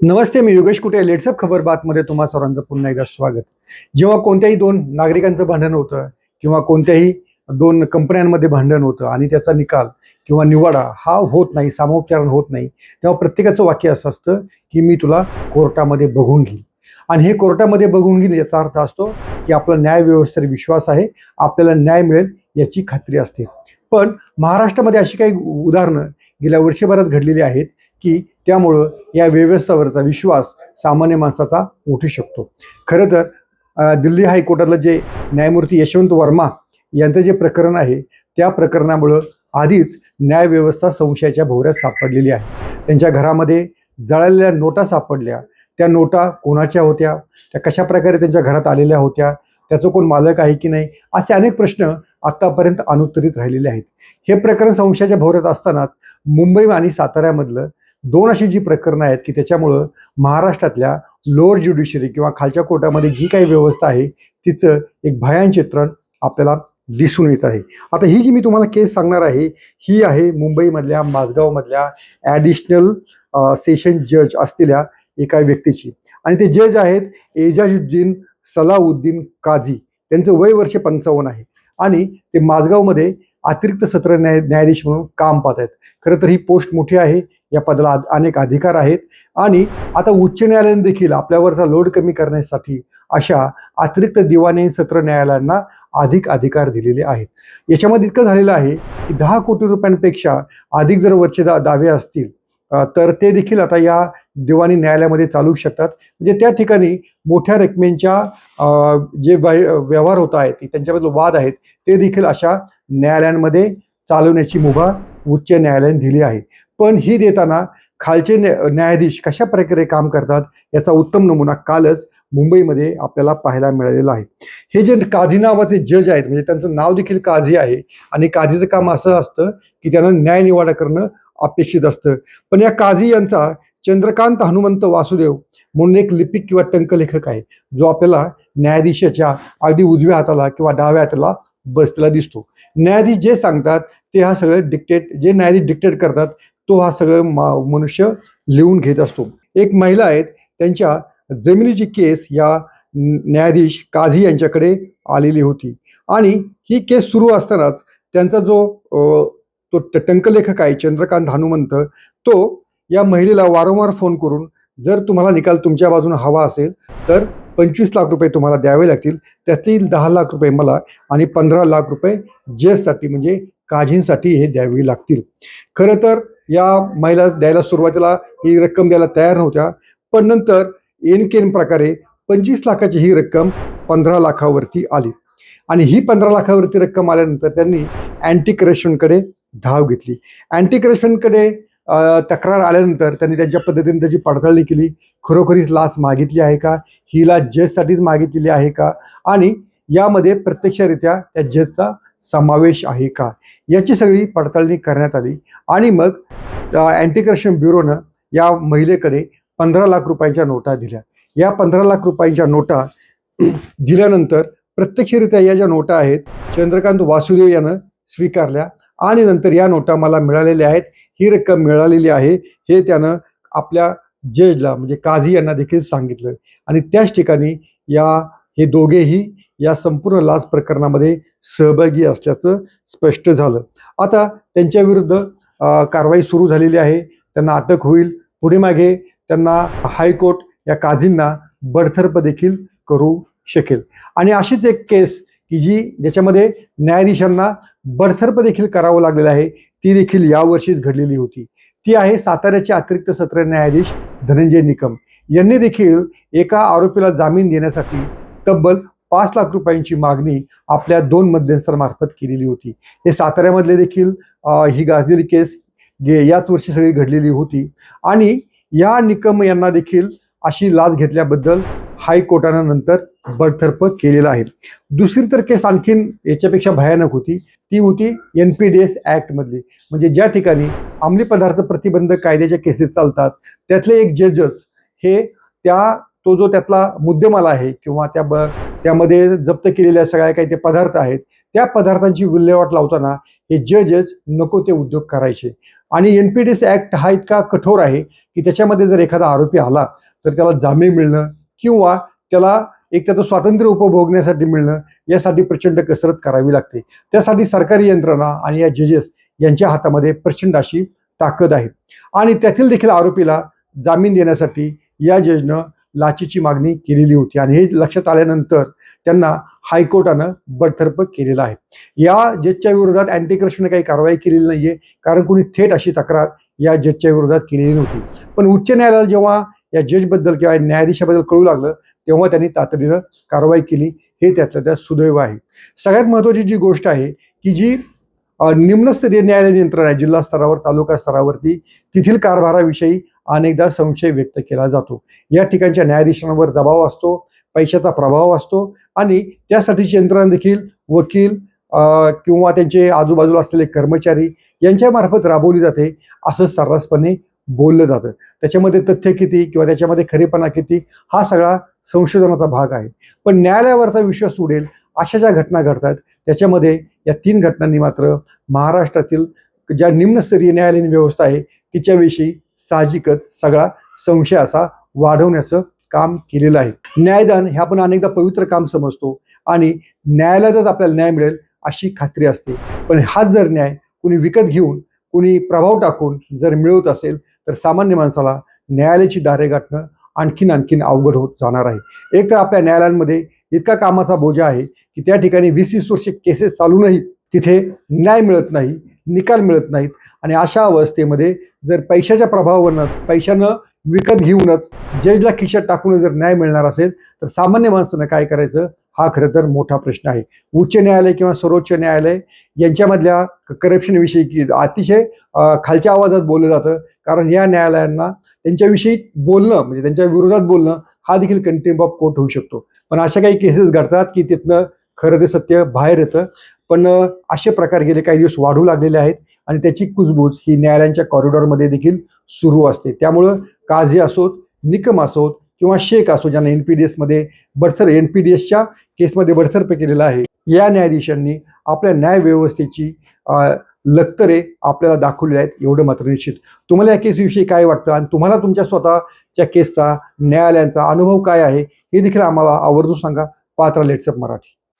नमस्ते मी योगेश कुटे लेट्सअप खबर बातमध्ये तुम्हा सर्वांचं पुन्हा एकदा स्वागत. जेव्हा कोणत्याही दोन नागरिकांचं भांडण होतं किंवा कोणत्याही दोन कंपन्यांमध्ये भांडण होतं आणि त्याचा निकाल किंवा निवाडा हा होत नाही सामोपचारण होत नाही तेव्हा प्रत्येकाचं वाक्य असं असतं की मी तुला कोर्टामध्ये बघून घेईन. आणि हे कोर्टामध्ये बघून घेईन याचा अर्थ असतो की आपला न्याय व्यवस्थेवर विश्वास आहे आपल्याला न्याय मिळेल याची खात्री असते. पण महाराष्ट्रामध्ये अशी काही उदाहरणं गेल्या वर्षभरात घडलेली आहेत की त्यामुळं या व्यवस्थेवरचा विश्वास सामान्य माणसाचा उठू शकतो. खरं तर दिल्ली हायकोर्टातलं जे न्यायमूर्ती यशवंत वर्मा यांचं जे प्रकरण आहे त्या प्रकरणामुळं आधीच न्यायव्यवस्था संशयाच्या भोवऱ्यात सापडलेली आहे. त्यांच्या घरामध्ये जळालेल्या नोटा सापडल्या. त्या नोटा कोणाच्या होत्या? त्या कशा प्रकारे त्यांच्या घरात आलेल्या होत्या? त्याचं कोण मालक आहे की नाही? असे अनेक प्रश्न आत्तापर्यंत अनुत्तरित राहिलेले आहेत. हे प्रकरण संशयाच्या भोवऱ्यात असतानाच मुंबई आणि साताऱ्यामधलं दोन अशी जी प्रकरणं आहेत की त्याच्यामुळं महाराष्ट्रातल्या लोअर ज्युडिशरी किंवा खालच्या कोर्टामध्ये जी काही व्यवस्था आहे तिचं एक भयान चित्रण आपल्याला दिसून येत आहे. आता ही जी मी तुम्हाला केस सांगणार आहे ही आहे मुंबईमधल्या माझगावमधल्या ॲडिशनल सेशन जज असलेल्या एका व्यक्तीची. आणि ते जज आहेत एजाजुद्दीन सलाउद्दीन काझी. त्यांचं वय वर्ष पंचावन्न आहे. आणि ते माझगावमध्ये अतिरिक्त सत्र न्याय न्यायाधीश म्हणून काम पाहत आहेत. खरं तर ही पोस्ट मोठी आहे. या पदाला अनेक अधिकार आहेत. आणि आता उच्च न्यायालयाने देखील आपल्यावरचा लोड कमी करण्यासाठी अशा अतिरिक्त दिवाणी सत्र न्यायालयांना अधिक अधिकार दिलेले आहेत. याच्यामध्ये इतकं झालेलं आहे की दहा कोटी रुपयांपेक्षा अधिक जर वरचे दा दावे असतील तर ते देखील आता या दिवाणी न्यायालयामध्ये चालू शकतात. म्हणजे त्या ठिकाणी मोठ्या रकमेच्या जे व्यवहार होत आहेत त्यांच्याबद्दल वाद आहेत ते देखील अशा न्यायालयांमध्ये चालवण्याची मुभा उच्च न्यायालयाने दिली आहे. पण ही देताना खालचे न्या- न्यायाधीश कशा प्रकारे काम करतात याचा उत्तम नमुना कालच मुंबईमध्ये आपल्याला पाहायला मिळालेला आहे. हे जे काझी नावाचे जज आहेत म्हणजे त्यांचं नाव देखील काझी आहे आणि काझीचं काम असं असतं की त्यांना न्यायनिवाडा करणं अपेक्षित असतं. पण या काझी यांचा चंद्रकांत हनुमंत वासुदेव म्हणून एक लिपिक किंवा टंकलेखक आहे जो आपल्याला न्यायाधीशाच्या अगदी उजव्या हाताला किंवा डाव्या हाताला बसलेला दिसतो. न्यायाधीश जे सांगतात ते हा सगळं डिक्टेट जे न्यायाधीश डिक्टेट करतात तो हा सगळं मा- मनुष्य लिहून घेत असतो. एक महिला आहेत त्यांच्या जमिनीची केस या न्यायाधीश काझी यांच्याकडे आलेली होती. आणि ही केस सुरू असतानाच त्यांचा जो तो ट- टंकलेखक आहे चंद्रकांत हनुमंत तो या महिलेला वारंवार फोन करून जर तुम्हाला निकाल तुमच्या बाजूने हवा असेल तर पंचवीस लाख रुपये तुम्हाला द्यावे लागतील. त्यातील दहा लाख रुपये मला आणि पंधरा लाख रुपये जेससाठी म्हणजे काझींसाठी हे द्यावे लागतील. खरं तर या महिला द्यायला सुरुवातीला ही रक्कम द्यायला तयार नव्हत्या पण नंतर एन के एन प्रकारे पंचवीस लाखाची ही रक्कम पंधरा लाखावरती आली. आणि ही पंधरा लाखावरती रक्कम आल्यानंतर त्यांनी अँटी करप्शनकडे धाव घेतली. अँटी करप्शनकडे तक्रार आल्यानंतर त्यांनी त्यांच्या पद्धतीने त्याची पडताळणी केली. खरोखरीच लाच मागितली आहे का? ही लाच जजसाठीच मागितलेली आहे का? आणि यामध्ये प्रत्यक्षरित्या त्या जजचा समावेश आहे का? याची सगळी पडताळणी करण्यात आली. आणि मग अँटी करप्शन ब्युरोनं या महिलेकडे पंधरा लाख रुपयांच्या नोटा दिल्या. या पंधरा लाख रुपयांच्या नोटा दिल्यानंतर प्रत्यक्षरित्या या ज्या नोटा आहेत चंद्रकांत वासुदेव यानं स्वीकारल्या. आणि नंतर या नोटा मला मिळालेल्या आहेत. ही रक्कम मिळालेली आहे हे त्यानं आपल्या जजला म्हणजे काझी यांना देखील सांगितलं. आणि त्याच ठिकाणी या हे दोघेही या संपूर्ण लाच प्रकरणामध्ये सहभागी असल्याचं स्पष्ट झालं. आता त्यांच्या विरुद्ध कारवाई सुरू झालेली आहे. त्यांना अटक होईल. पुढे मागे त्यांना हायकोर्ट या काझींना बडतर्फ देखील करू शकेल. आणि अशीच एक केस की जी ज्याच्यामध्ये न्यायाधीशांना बडतर्फ देखील करावं लागलेलं आहे ती देखील यावर्षीच घडलेली होती. ती आहे साताऱ्याचे अतिरिक्त सत्र न्यायाधीश धनंजय निकम. यांनी देखील एका आरोपीला जामीन देण्यासाठी तब्बल पाच लाख रुपयांची मागणी आपल्या दोन मध्यस्थांमार्फत केलेली होती. हे साताऱ्यामधले देखील ही गाजलेली केस गे याच वर्षी सगळी घडलेली होती. आणि या निकम यांना देखील अशी लाच घेतल्याबद्दल हायकोर्टानं नंतर बडतर्फ केलेलं आहे. दुसरी तर केस आणखीन याच्यापेक्षा भयानक होती. ती होती एन पी डी एस ॲक्टमधली. म्हणजे ज्या ठिकाणी अंमली पदार्थ प्रतिबंध कायद्याच्या केसेस चालतात त्यातले एक जजच हे त्या तो जो त्यातला मुद्देमाल आहे किंवा त्या ब त्यामध्ये जप्त केलेल्या सगळ्या काही ते पदार्थ आहेत त्या पदार्थांची विल्हेवाट लावताना हे जजच नको ते उद्योग करायचे. आणि N P D C act हा इतका कठोर आहे की त्याच्यामध्ये जर एखादा आरोपी आला तर त्याला जामीन मिळणं किंवा त्याला एक त्याचं स्वातंत्र्य उपभोगण्यासाठी मिळणं यासाठी प्रचंड कसरत करावी लागते. त्यासाठी सरकारी यंत्रणा आणि या जजेस यांच्या हातामध्ये प्रचंड अशी ताकद आहे. आणि त्यातील देखील आरोपीला जामीन देण्यासाठी या जजनं लाचेची मागणी केलेली होती. आणि हे लक्षात आल्यानंतर त्यांना हायकोर्टानं बडतर्फ केलेलं आहे. या जजच्या विरोधात अँटी करप्शनने काही कारवाई केलेली नाहीये. कारण कोणी थेट अशी तक्रार या जजच्या विरोधात केलेली नव्हती. पण उच्च न्यायालयाला जेव्हा या जजबद्दल किंवा न्यायाधीशाबद्दल कळू लागलं तेव्हा त्यांनी तातडीनं कारवाई केली. हे त्यातलं त्या सुदैव आहे. सगळ्यात महत्त्वाची जी गोष्ट आहे की जी निम्नस्तरीय न्यायालयीन यंत्रणा आहे जिल्हा स्तरावर तालुका स्तरावरती तेथील कारभाराविषयी अनेकदा संशय व्यक्त केला जातो. या ठिकाणच्या न्यायाधीशांवर दबाव असतो पैशाचा प्रभाव असतो आणि त्यासाठीची यंत्रणा देखील वकील किंवा त्यांचे आजूबाजूला असलेले कर्मचारी यांच्यामार्फत राबवली जाते असं सर्रासपणे बोललं जातं. त्याच्यामध्ये तथ्य किती किंवा त्याच्यामध्ये खरेपणा किती हा सगळा संशोधनाचा भाग आहे. पण न्यायालयावरचा विश्वास उडेल अशा ज्या घटना घडतात त्याच्यामध्ये या तीन घटनांनी मात्र महाराष्ट्रातील ज्या निम्नस्तरीय न्यायालयीन व्यवस्था आहे तिच्याविषयी साहजिकच सगळा संशय असा वाढवण्याचं काम केलेलं आहे. न्यायदान हे आपण अनेकदा पवित्र काम समजतो आणि न्यायालयातच आपल्याला न्याय मिळेल अशी खात्री असते. पण हाच जर न्याय कुणी विकत घेऊन कुणी प्रभाव टाकून जर मिळवत असेल तर सामान्य माणसाला न्यायालयाची दारे गाठणं आणखीन आणखीन अवघड होत जाणार आहे. एक तर आपल्या न्यायालयांमध्ये इतका कामाचा बोजा आहे की त्या ठिकाणी वीस वीस वर्षे केसेस चालूनही तिथे न्याय मिळत नाही. निकाल मिळत नाहीत. आणि अशा अवस्थेमध्ये जर पैशाच्या प्रभावावरनंच पैशानं विकत घेऊनच जजला खिशात टाकून जर न्याय मिळणार असेल तर सामान्य माणसानं काय करायचं? हा खरं तर मोठा प्रश्न आहे. उच्च न्यायालय किंवा सर्वोच्च न्यायालय यांच्यामधल्या करप्शनविषयी की अतिशय खालच्या आवाजात बोललं जातं. कारण या न्यायालयांना त्यांच्याविषयी बोलणं म्हणजे त्यांच्या विरोधात बोलणं हा देखील कंटेम्प ऑफ कोर्ट होऊ शकतो. पण अशा काही केसेस घडतात की तिथनं खरं ते सत्य बाहेर येतं. पण असे प्रकार गेले काही दिवस वाढू लागलेले आहेत आणि त्याची कुजबूज ही न्यायालयांच्या कॉरिडॉरमध्ये देखील सुरू असते. त्यामुळं काझी असोत निकम असोत किंवा शेख असो ज्यांना एन पी डी एसमध्ये बडथर एन पी डी एसच्या केसमध्ये बडतर्फ केलेला आहे या न्यायाधीशांनी आपल्या न्यायव्यवस्थेची अ, लक्तरे आपल्याला दाखवली आहेत एवढं मात्र निश्चित. तुम्हाला या केसविषयी काय वाटतं? आणि तुम्हाला तुमच्या स्वतःच्या केसचा न्यायालयांचा अनुभव काय आहे? हे देखील आम्हाला आवर्जून सांगा. पात्रा लेट्सअप मराठी.